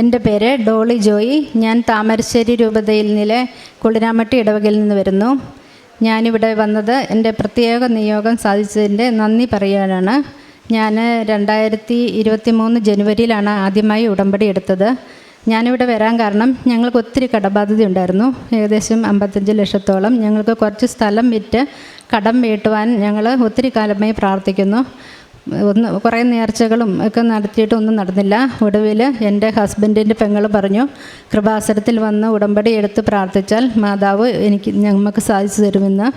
എന്റെ പേര് ഡോളി ജോയി. ഞാൻ താമരശ്ശേരി രൂപതയിൽ നിലെ കുളിരാമട്ടി ഇടവകയിൽ നിന്ന് വരുന്നു. ഞാനിവിടെ വന്നത് എന്റെ പ്രത്യേക നിയോഗം സാധിച്ചതിന്റെ നന്ദി പറയാനാണ്. ഞാൻ രണ്ടായിരത്തി ഇരുപത്തി മൂന്ന് ജനുവരിയിലാണ് ആദ്യമായി ഉടമ്പടി എടുത്തത്. ഞാനിവിടെ വരാൻ കാരണം ഞങ്ങൾക്ക് ഒത്തിരി കടബാധ്യത ഉണ്ടായിരുന്നു. ഏകദേശം അമ്പത്തഞ്ച് ലക്ഷത്തോളം ഞങ്ങൾക്ക് കുറച്ച് സ്ഥലം വിറ്റ് കടം വീട്ടുവാൻ ഞങ്ങൾ ഒത്തിരി കാലമായി പ്രാർത്ഥിക്കുന്നു. ഒന്ന് കുറേ നേർച്ചകളും ഒക്കെ നടത്തിയിട്ടൊന്നും നടന്നില്ല. ഒടുവിൽ എന്റെ ഹസ്ബൻഡിന്റെ പെങ്ങൾ പറഞ്ഞു കൃപാസനത്തിൽ വന്ന് ഉടമ്പടി എടുത്ത് പ്രാർത്ഥിച്ചാൽ മാതാവ് എനിക്ക് ഞങ്ങൾക്ക് സാധിച്ചു തരുമെന്ന്.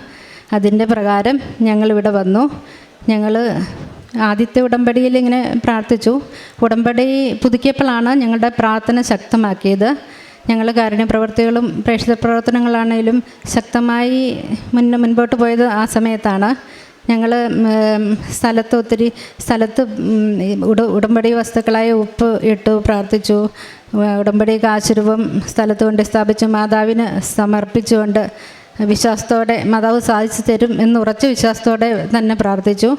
അതിന്റെ പ്രകാരം ഞങ്ങളിവിടെ വന്നു. ഞങ്ങൾ ആദ്യത്തെ ഉടമ്പടിയിൽ ഇങ്ങനെ പ്രാർത്ഥിച്ചു. ഉടമ്പടി പുതുക്കിയപ്പോഴാണ് ഞങ്ങളുടെ പ്രാർത്ഥന ശക്തമാക്കിയത്. ഞങ്ങൾ കാരുണ്യപ്രവർത്തികളും പ്രേക്ഷിത പ്രവർത്തനങ്ങളാണേലും ശക്തമായി മുന്നേ മുൻപോട്ട് പോയത് ആ സമയത്താണ്. ഞങ്ങൾ സ്ഥലത്ത് ഒത്തിരി സ്ഥലത്ത് ഉട ഉടമ്പടി വസ്തുക്കളായ ഉപ്പ് ഇട്ടു പ്രാർത്ഥിച്ചു. ഉടമ്പടി കാശുരൂപം സ്ഥലത്ത് കൊണ്ട് സ്ഥാപിച്ചു. മാതാവിന് സമർപ്പിച്ചുകൊണ്ട് വിശ്വാസത്തോടെ മാതാവ് സാധിച്ചു തരും എന്ന് ഉറച്ച വിശ്വാസത്തോടെ തന്നെ പ്രാർത്ഥിച്ചു.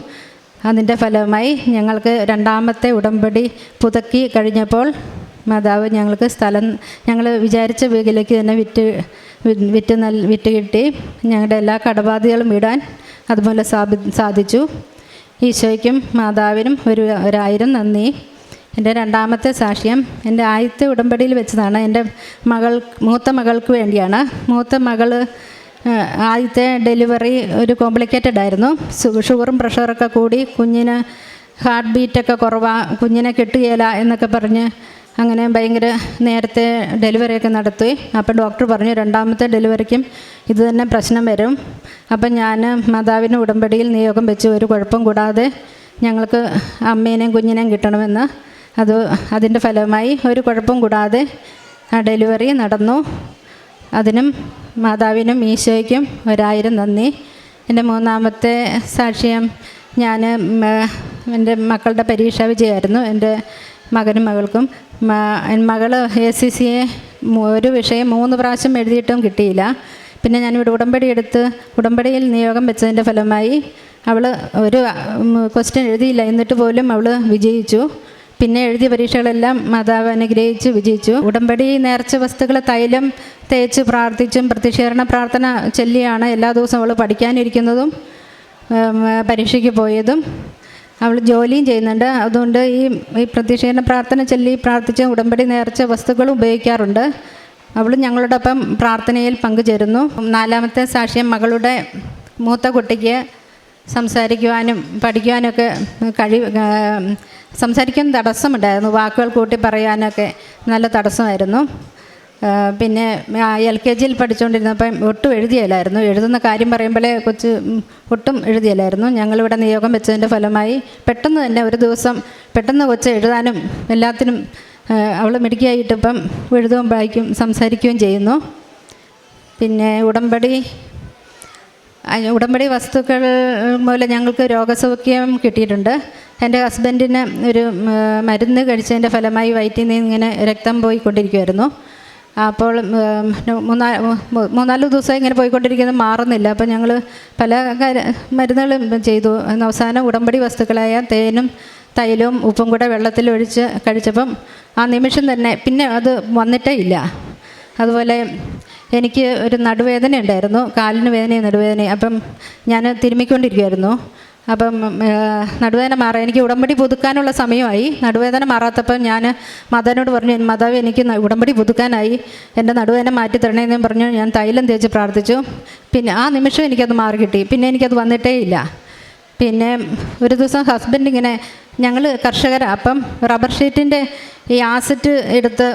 അതിന്റെ ഫലമായി ഞങ്ങൾക്ക് രണ്ടാമത്തെ ഉടമ്പടി പുതുക്കി കഴിഞ്ഞപ്പോൾ മാതാവ് ഞങ്ങൾക്ക് സ്ഥലം ഞങ്ങൾ വിചാരിച്ച വീട്ടിലേക്ക് തന്നെ വിറ്റ് വിറ്റ് നൽ വിറ്റ് കിട്ടി. ഞങ്ങളുടെ എല്ലാ കടബാധ്യതകളും വിടാൻ അതുപോലെ സാധി സാധിച്ചു. ഈശോയ്ക്കും മാതാവിനും ഒരു ഒരായിരം നന്ദി. എന്റെ രണ്ടാമത്തെ സാക്ഷ്യം എന്റെ ആദ്യത്തെ ഉടമ്പടിയിൽ വെച്ചതാണ് എന്റെ മകൾ മൂത്ത മകൾക്ക് വേണ്ടിയാണ്. മൂത്ത മകൾ ആദ്യത്തെ ഡെലിവറി ഒരു കോംപ്ലിക്കേറ്റഡ് ആയിരുന്നു. ഷുഗറും പ്രഷറൊക്കെ കൂടി കുഞ്ഞിന് ഹാർട്ട് ബീറ്റൊക്കെ കുറവാ കുഞ്ഞിനെ കിട്ടുകയില്ല എന്നൊക്കെ പറഞ്ഞ് അങ്ങനെ ഭയങ്കര നേരത്തെ ഡെലിവറിയൊക്കെ നടത്തി. അപ്പോൾ ഡോക്ടർ പറഞ്ഞു രണ്ടാമത്തെ ഡെലിവറിക്കും ഇതുതന്നെ പ്രശ്നം വരും. അപ്പം ഞാൻ മാതാവിന് ഉടമ്പടിയിൽ നിയോഗം വെച്ച് ഒരു കുഴപ്പം കൂടാതെ ഞങ്ങൾക്ക് അമ്മേനെയും കുഞ്ഞിനെയും കിട്ടണമെന്ന്. അത് അതിന്റെ ഫലമായി ഒരു കുഴപ്പം കൂടാതെ ഡെലിവറി നടന്നു. അതിനും മാതാവിനും ഈശോയ്ക്കും ഒരായിരം നന്ദി. എന്റെ മൂന്നാമത്തെ സാക്ഷ്യം ഞാൻ എന്റെ മക്കളുടെ പരീക്ഷാ വിജയമായിരുന്നു. എന്റെ മകനും മകൾക്കും. മകൾ എ സി സിയെ ഒരു വിഷയം മൂന്ന് പ്രാവശ്യം എഴുതിയിട്ടും കിട്ടിയില്ല. പിന്നെ ഞാനിവിടെ ഉടമ്പടി എടുത്ത് ഉടമ്പടിയിൽ നിയോഗം വെച്ചതിന്റെ ഫലമായി അവൾ ഒരു ക്വസ്റ്റ്യൻ എഴുതിയില്ല. എന്നിട്ട് പോലും അവൾ വിജയിച്ചു. പിന്നെ എഴുതിയ പരീക്ഷകളെല്ലാം മാതാവ് അനുഗ്രഹിച്ച് വിജയിച്ചു. ഉടമ്പടി നേർച്ച വസ്തുക്കൾ തൈലം തേച്ച് പ്രാർത്ഥിച്ചും പ്രതിഷേരണ പ്രാർത്ഥന ചൊല്ലിയാണ് എല്ലാ ദിവസവും അവൾ പഠിക്കാനിരിക്കുന്നതും പരീക്ഷയ്ക്ക് പോയതും. അവൾ ജോലിയും ചെയ്യുന്നുണ്ട്. അതുകൊണ്ട് ഈ ഈ പ്രതിഷേധ പ്രാർത്ഥന ചൊല്ലി പ്രാർത്ഥിച്ച് ഉടമ്പടി നേർച്ച വസ്തുക്കൾ ഉപയോഗിക്കാറുണ്ട്. അവൾ ഞങ്ങളോടൊപ്പം പ്രാർത്ഥനയിൽ പങ്കുചേരുന്നു. നാലാമത്തെ സാക്ഷ്യം മകളുടെ മൂത്ത കുട്ടിക്ക് സംസാരിക്കുവാനും പഠിക്കുവാനൊക്കെ കഴി സംസാരിക്കാൻ തടസ്സമുണ്ടായിരുന്നു. വാക്കുകൾ കൂട്ടി പറയാനൊക്കെ നല്ല തടസ്സമായിരുന്നു. പിന്നെ എൽ കെ ജിയിൽ പഠിച്ചുകൊണ്ടിരുന്നപ്പം ഒട്ടും എഴുതിയല്ലായിരുന്നു. എഴുതുന്ന കാര്യം പറയുമ്പോഴേ കൊച്ച് ഒട്ടും എഴുതിയല്ലായിരുന്നു. ഞങ്ങളിവിടെ നിയോഗം വെച്ചതിന്റെ ഫലമായി പെട്ടെന്ന് തന്നെ ഒരു ദിവസം പെട്ടെന്ന് കൊച്ച് എഴുതാനും എല്ലാത്തിനും അവൾ മിടുക്കിയായിട്ട് ഇപ്പം എഴുതുകയും വായിക്കും സംസാരിക്കുകയും ചെയ്യുന്നു. പിന്നെ ഉടമ്പടി ഉടമ്പടി വസ്തുക്കൾ മൂലം ഞങ്ങൾക്ക് രോഗസൗഖ്യം കിട്ടിയിട്ടുണ്ട്. എന്റെ ഹസ്ബൻഡിന് ഒരു മരുന്ന് കഴിച്ചതിന്റെ ഫലമായി വയറ്റിൽ നിന്ന് ഇങ്ങനെ രക്തം പോയിക്കൊണ്ടിരിക്കുമായിരുന്നു അപ്പോൾ മൂന്നാ മൂന്നാൽ ദിവസം ഇങ്ങനെ പോയിക്കൊണ്ടിരിക്കുന്നത് മാറുന്നില്ല. അപ്പോൾ ഞങ്ങൾ പല മരുന്നുകളും ചെയ്തു. അവസാനം ഉടമ്പടി വസ്തുക്കളായ തേനും തൈലവും ഉപ്പും കൂടെ വെള്ളത്തിൽ ഒഴിച്ച് കഴിച്ചപ്പം ആ നിമിഷം തന്നെ പിന്നെ അത് വന്നിട്ടേ ഇല്ല. അതുപോലെ എനിക്ക് ഒരു നടുവേദന ഉണ്ടായിരുന്നു കാലിന് വേദനയും നടുവേദനയും. അപ്പം ഞാൻ തിരുമ്മിക്കൊണ്ടിരിക്കുമായിരുന്നു അപ്പം നടുവേദന മാറാൻ എനിക്ക് ഉടമ്പടി പുതുക്കാനുള്ള സമയമായി. നടുവേദന മാറാത്തപ്പം ഞാൻ മാതാവിനോട് പറഞ്ഞു മാതാവ് എനിക്ക് ഉടമ്പടി പുതുക്കാനായി. എന്റെ നടുവേദന മാറ്റി തരണേന്ന് പറഞ്ഞു ഞാൻ തൈലം തേച്ച് പ്രാർത്ഥിച്ചു. പിന്നെ ആ നിമിഷം എനിക്കത് മാറി കിട്ടി. പിന്നെ എനിക്കത് വന്നിട്ടേ ഇല്ല. പിന്നെ ഒരു ദിവസം ഹസ്ബൻഡ് ഇങ്ങനെ ഞങ്ങൾ കർഷകരാണ് അപ്പം റബ്ബർ ഷീറ്റിന്റെ ഈ ആസറ്റ് എടുത്ത്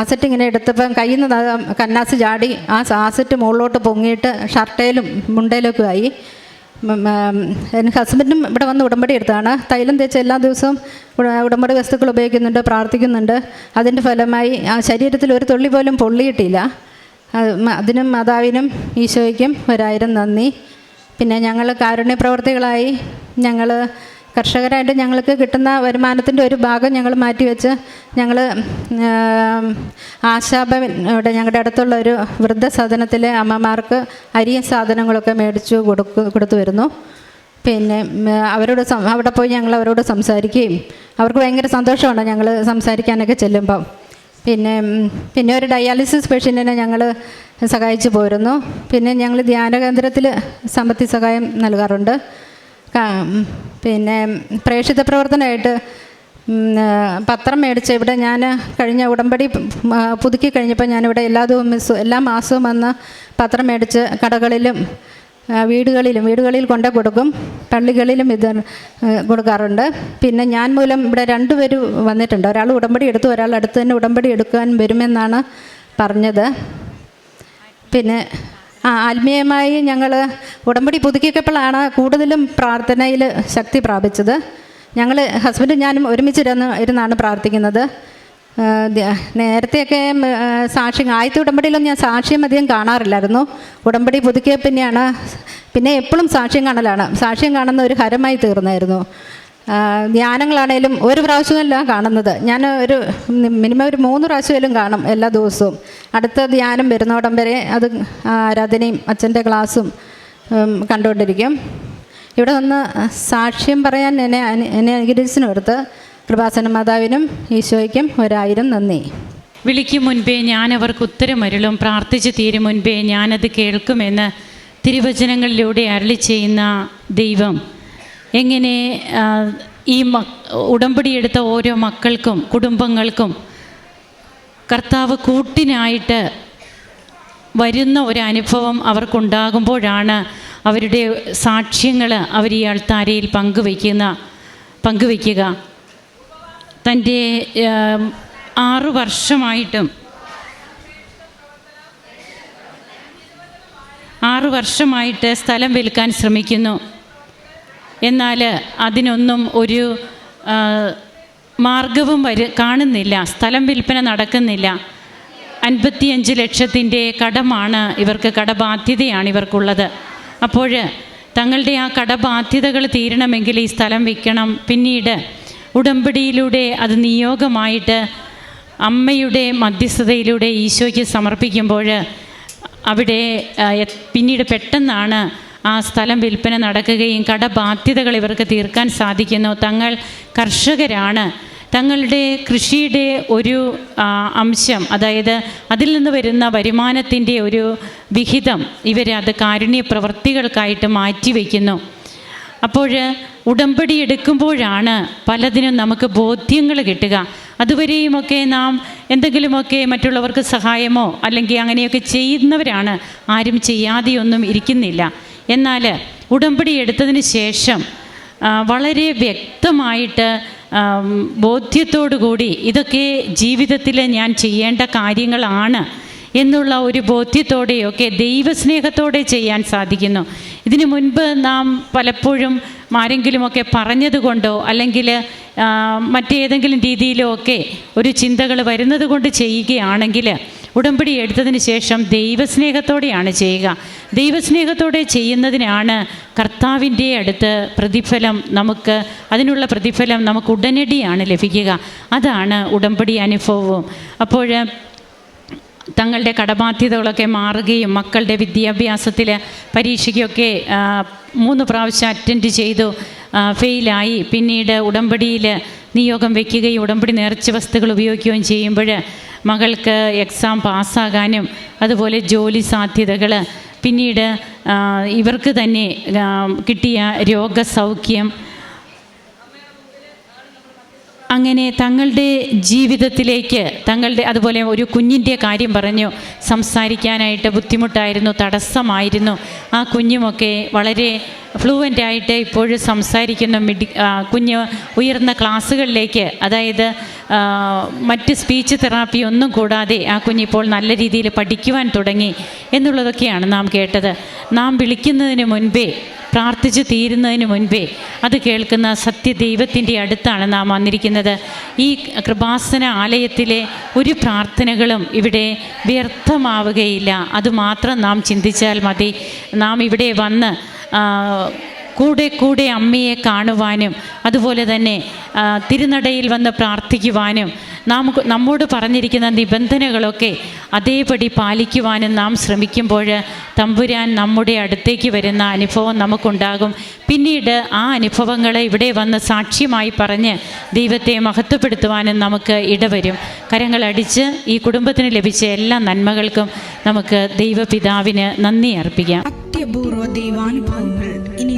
ആസറ്റ് ഇങ്ങനെ എടുത്തപ്പം കയ്യിൽ നിന്ന് കന്നാസ് ചാടി ആ ആസറ്റ് മുകളിലോട്ട് പൊങ്ങിയിട്ട് ഷർട്ടയിലും മുണ്ടയിലൊക്കെ ആയി. എന്റെ ഹസ്ബൻഡും ഇവിടെ വന്ന് ഉടമ്പടി എടുത്താണ്. തൈലം തേച്ച് എല്ലാ ദിവസവും ഉടമ്പടി വസ്തുക്കൾ ഉപയോഗിക്കുന്നുണ്ട് പ്രാർത്ഥിക്കുന്നുണ്ട്. അതിന്റെ ഫലമായി ആ ശരീരത്തിൽ ഒരു തുള്ളി പോലും പൊള്ളിയിട്ടില്ല. അതിനും മാതാവിനും ഈശോയ്ക്കും ഒരായിരം നന്ദി. പിന്നെ ഞങ്ങൾ കാരുണ്യ പ്രവർത്തികളായി. ഞങ്ങൾ കർഷകരായിട്ട് ഞങ്ങൾക്ക് കിട്ടുന്ന വരുമാനത്തിന്റെ ഒരു ഭാഗം ഞങ്ങൾ മാറ്റിവെച്ച് ഞങ്ങൾ ആശാഭവൻ ഇവിടെ ഞങ്ങളുടെ അടുത്തുള്ള ഒരു വൃദ്ധസദനത്തിലെ അമ്മമാർക്ക് അരിയും സാധനങ്ങളൊക്കെ മേടിച്ചു കൊടുക്കു കൊടുത്തു വരുന്നു. പിന്നെ അവരോട് അവിടെ പോയി ഞങ്ങൾ അവരോട് സംസാരിക്കുകയും അവർക്ക് ഭയങ്കര സന്തോഷമാണ് ഞങ്ങൾ സംസാരിക്കാനൊക്കെ ചെല്ലുമ്പം. പിന്നെ പിന്നെ ഒരു ഡയാലിസിസ് പേഷ്യന്റിനെ ഞങ്ങൾ സഹായിച്ചു പോരുന്നു. പിന്നെ ഞങ്ങൾ ധ്യാന കേന്ദ്രത്തിൽ സാമ്പത്തിക സഹായം നൽകാറുണ്ട്. പിന്നെ പ്രേക്ഷിത പ്രവർത്തനമായിട്ട് പത്രം മേടിച്ച് ഇവിടെ ഞാൻ കഴിഞ്ഞ ഉടമ്പടി പുതുക്കി കഴിഞ്ഞപ്പോൾ ഞാനിവിടെ എല്ലാ ദിവസവും എല്ലാ മാസവും വന്ന് പത്രം മേടിച്ച് കടകളിലും വീടുകളിലും വീടുകളിൽ കൊണ്ട് കൊടുക്കും. പള്ളികളിലും ഇത് കൊടുക്കാറുണ്ട്. പിന്നെ ഞാൻ മൂലം ഇവിടെ രണ്ടുപേരും വന്നിട്ടുണ്ട്. ഒരാൾ ഉടമ്പടി എടുത്തു ഒരാൾ അടുത്ത് തന്നെ ഉടമ്പടി എടുക്കാൻ വരുമെന്നാണ് പറഞ്ഞത്. പിന്നെ ആ ആത്മീയമായി ഞങ്ങൾ ഉടമ്പടി പുതുക്കിയപ്പോഴാണ് കൂടുതലും പ്രാർത്ഥനയിൽ ശക്തി പ്രാപിച്ചത്. ഞങ്ങൾ ഹസ്ബൻഡും ഞാനും ഒരുമിച്ചിരുന്ന് ഇരുന്നാണ് പ്രാർത്ഥിക്കുന്നത്. നേരത്തെയൊക്കെ സാക്ഷി ആദ്യത്തെ ഉടമ്പടിയിലൊന്നും ഞാൻ സാക്ഷ്യം അധികം കാണാറില്ലായിരുന്നു. ഉടമ്പടി പുതുക്കിയ പിന്നെയാണ് പിന്നെ എപ്പോഴും സാക്ഷ്യം കാണലാണ്. സാക്ഷ്യം കാണുന്ന ഒരു ഹരമായി തീർന്നായിരുന്നു. ധ്യാനങ്ങളാണേലും ഒരു പ്രാവശ്യമല്ല കാണുന്നത്. ഞാൻ ഒരു മിനിമം ഒരു മൂന്ന് പ്രാവശ്യമെങ്കിലും കാണും എല്ലാ ദിവസവും. അടുത്ത ധ്യാനം വരുന്നോടം വരെ അത് ആരാധനയും അച്ഛന്റെ ക്ലാസ്സും കണ്ടുകൊണ്ടിരിക്കും. ഇവിടെ വന്ന് സാക്ഷ്യം പറയാൻ എന്നെ എന്നെ അനുഗ്രഹിച്ചിനോടുത്ത് കൃപാസന മാതാവിനും ഈശോയ്ക്കും ഒരായിരം നന്ദി. വിളിക്കും മുൻപേ ഞാൻ അവർക്ക് ഉത്തരമരുളും. പ്രാർത്ഥിച്ചു തീരും മുൻപേ ഞാനത് കേൾക്കുമെന്ന് തിരുവചനങ്ങളിലൂടെ അരളി ചെയ്യുന്ന ദൈവം. എങ്ങനെ ഈ ഉടമ്പടി എടുത്ത ഓരോ മക്കൾക്കും കുടുംബങ്ങൾക്കും കർത്താവ് കൂട്ടിനായിട്ട് വരുന്ന ഒരു അനുഭവം അവർക്കുണ്ടാകുമ്പോഴാണ് അവരുടെ സാക്ഷ്യങ്ങൾ അവർ ഈ അൾത്താരയിൽ പങ്കുവയ്ക്കുന്ന പങ്കുവയ്ക്കുക. തന്റെ ആറു വർഷമായിട്ടും ആറു വർഷമായിട്ട് സ്ഥലം വിൽക്കാൻ ശ്രമിക്കുന്നു. എന്നാൽ അതിനൊന്നും ഒരു മാർഗവും വരു കാണുന്നില്ല. സ്ഥലം വിൽപ്പന നടക്കുന്നില്ല. അൻപത്തിയഞ്ച് ലക്ഷത്തിന്റെ കടമാണ് ഇവർക്ക് കടബാധ്യതയാണ് ഇവർക്കുള്ളത്. അപ്പോൾ തങ്ങളുടെ ആ കടബാധ്യതകൾ തീരണമെങ്കിൽ ഈ സ്ഥലം വിൽക്കണം. പിന്നീട് ഉടമ്പടിയിലൂടെ അത് നിയോഗമായിട്ട് അമ്മയുടെ മധ്യസ്ഥതയിലൂടെ ഈശോയ്ക്ക് സമർപ്പിക്കുമ്പോൾ അവിടെ പിന്നീട് പെട്ടെന്നാണ് ആ സ്ഥലം വിൽപ്പന നടക്കുകയും കടബാധ്യതകൾ ഇവർക്ക് തീർക്കാൻ സാധിക്കുന്നു. തങ്ങൾ കർഷകരാണ്. തങ്ങളുടെ കൃഷിയുടെ ഒരു അംശം അതായത് അതിൽ നിന്ന് വരുന്ന വരുമാനത്തിന്റെ ഒരു വിഹിതം ഇവരത് കാരുണ്യ പ്രവൃത്തികൾക്കായിട്ട് മാറ്റിവെക്കുന്നു. അപ്പോൾ ഉടമ്പടി എടുക്കുമ്പോഴാണ് പലതിനും നമുക്ക് ബോധ്യങ്ങൾ കിട്ടുക. അതുവരെയുമൊക്കെ നാം എന്തെങ്കിലുമൊക്കെ മറ്റുള്ളവർക്ക് സഹായമോ അല്ലെങ്കിൽ അങ്ങനെയൊക്കെ ചെയ്യുന്നവരാണ്. ആരും ചെയ്യാതെയൊന്നും ഇരിക്കുന്നില്ല. എന്നാൽ ഉടമ്പടി എടുത്തതിന് ശേഷം വളരെ വ്യക്തമായിട്ട് കൂടി ഇതൊക്കെ ജീവിതത്തിൽ ഞാൻ ചെയ്യേണ്ട കാര്യങ്ങളാണ് എന്നുള്ള ഒരു ബോധ്യത്തോടെയൊക്കെ ദൈവസ്നേഹത്തോടെ ചെയ്യാൻ സാധിക്കുന്നു. ഇതിനു മുൻപ് നാം പലപ്പോഴും ആരെങ്കിലുമൊക്കെ പറഞ്ഞതുകൊണ്ടോ അല്ലെങ്കിൽ മറ്റേതെങ്കിലും രീതിയിലോ ഒക്കെ ഒരു ചിന്തകൾ വരുന്നത് കൊണ്ട് ചെയ്യുകയാണെങ്കിൽ ഉടമ്പടി എടുത്തതിന് ശേഷം ദൈവസ്നേഹത്തോടെയാണ് ചെയ്യുക. ദൈവസ്നേഹത്തോടെ ചെയ്യുന്നതിനാണ് കർത്താവിന്റെ അടുത്ത് പ്രതിഫലം നമുക്ക് അതിനുള്ള പ്രതിഫലം നമുക്ക് ഉടനടിയാണ് ലഭിക്കുക. അതാണ് ഉടമ്പടി അനുഭവവും. അപ്പോൾ തങ്ങളുടെ കടബാധ്യതകളൊക്കെ മാറുകയും മക്കളുടെ വിദ്യാഭ്യാസത്തിൽ പരീക്ഷയ്ക്കൊക്കെ മൂന്ന് പ്രാവശ്യം അറ്റൻഡ് ചെയ്തു ഫെയിലായി. പിന്നീട് ഉടമ്പടിയിൽ നിയോഗം വയ്ക്കുകയും ഉടമ്പടി നേർച്ച വസ്തുക്കൾ ഉപയോഗിക്കുകയും ചെയ്യുമ്പോൾ മകൾക്ക് എക്സാം പാസ്സാകാനും അതുപോലെ ജോലി സാധ്യതകൾ പിന്നീട് ഇവർക്ക് തന്നെ കിട്ടിയ രോഗസൗഖ്യം. അങ്ങനെ തങ്ങളുടെ ജീവിതത്തിലേക്ക് തങ്ങളുടെ അതുപോലെ ഒരു കുഞ്ഞിന്റെ കാര്യം പറഞ്ഞു. സംസാരിക്കാനായിട്ട് ബുദ്ധിമുട്ടായിരുന്നു തടസ്സമായിരുന്നു. ആ കുഞ്ഞുമൊക്കെ വളരെ ഫ്ലുവന്റ് ആയിട്ട് ഇപ്പോഴും സംസാരിക്കുന്ന. മിഡി കുഞ്ഞ് ഉയർന്ന ക്ലാസ്സുകളിലേക്ക് അതായത് മറ്റ് സ്പീച്ച് തെറാപ്പി ഒന്നും കൂടാതെ ആ കുഞ്ഞിപ്പോൾ നല്ല രീതിയിൽ പഠിക്കുവാൻ തുടങ്ങി എന്നുള്ളതൊക്കെയാണ് നാം കേട്ടത്. നാം വിളിക്കുന്നതിന് മുൻപേ പ്രാർത്ഥിച്ചു തീരുന്നതിന് മുൻപേ അത് കേൾക്കുന്ന സത്യദൈവത്തിന്റെ അടുത്താണ് നാം വന്നിരിക്കുന്നത്. ഈ കൃപാസന ആലയത്തിലെ ഒരു പ്രാർത്ഥനകളും ഇവിടെ വ്യർത്ഥമാവുകയില്ല. അതുമാത്രം നാം ചിന്തിച്ചാൽ മതി. നാം ഇവിടെ വന്ന് കൂടെ കൂടെ അമ്മയെ കാണുവാനും അതുപോലെ തന്നെ തിരുനടയിൽ വന്ന് പ്രാർത്ഥിക്കുവാനും നമുക്ക് നമ്മോട് പറഞ്ഞിരിക്കുന്ന നിബന്ധനകളൊക്കെ അതേപടി പാലിക്കുവാനും നാം ശ്രമിക്കുമ്പോൾ തമ്പുരാൻ നമ്മുടെ അടുത്തേക്ക് വരുന്ന അനുഭവം നമുക്കുണ്ടാകും. പിന്നീട് ആ അനുഭവങ്ങളെ ഇവിടെ വന്ന് സാക്ഷ്യമായി പറഞ്ഞ് ദൈവത്തെ മഹത്വപ്പെടുത്തുവാനും നമുക്ക് ഇടവരും. കരങ്ങളടിച്ച് ഈ കുടുംബത്തിന് ലഭിച്ച എല്ലാ നന്മകൾക്കും നമുക്ക് ദൈവപിതാവിന് നന്ദി അർപ്പിക്കാം. അത്യപൂർവ ദൈവാനുഭവങ്ങൾ ഇനി